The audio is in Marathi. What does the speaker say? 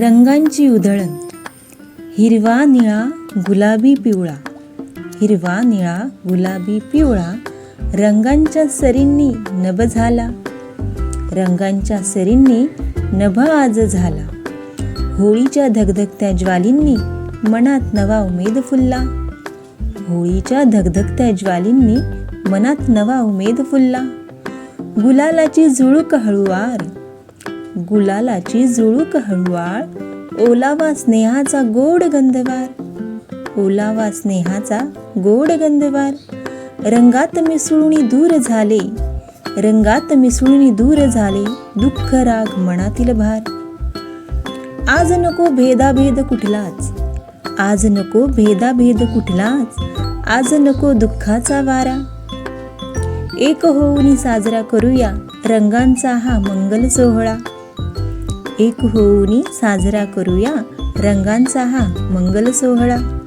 रंगांची उधळण. हिरवा निळा गुलाबी पिवळा. हिरवा निळा गुलाबी पिवळा. रंगांच्या सरींनी नभ झाला. रंगांच्या सरींनी नभ आज झाला. होळीच्या धगधगत्या ज्वालींनी मनात नवा उमेद फुलला. होळीच्या धगधगत्या ज्वालींनी मनात नवा उमेद फुलला. गुलालाची झुळूक हळुवार गुलालाची जुळूक हळुवाळ. ओलावा स्नेहाचा गोड गंधवार. ओलावा स्नेहाचा गोड गंधवार. रंगात मिसळूनी दूर झाले. रंगात मिसळूनी दूर झाले. दुःख राग मनातील भार. आज नको भेदाभेद कुठलाच. आज नको भेदाभेद कुठलाच. आज नको दुःखाचा वारा. एक होऊनी साजरा करूया रंगांचा हा मंगल सोहळा. एक होऊनी साजरा करूया. रंगांचा हा मंगल सोहळा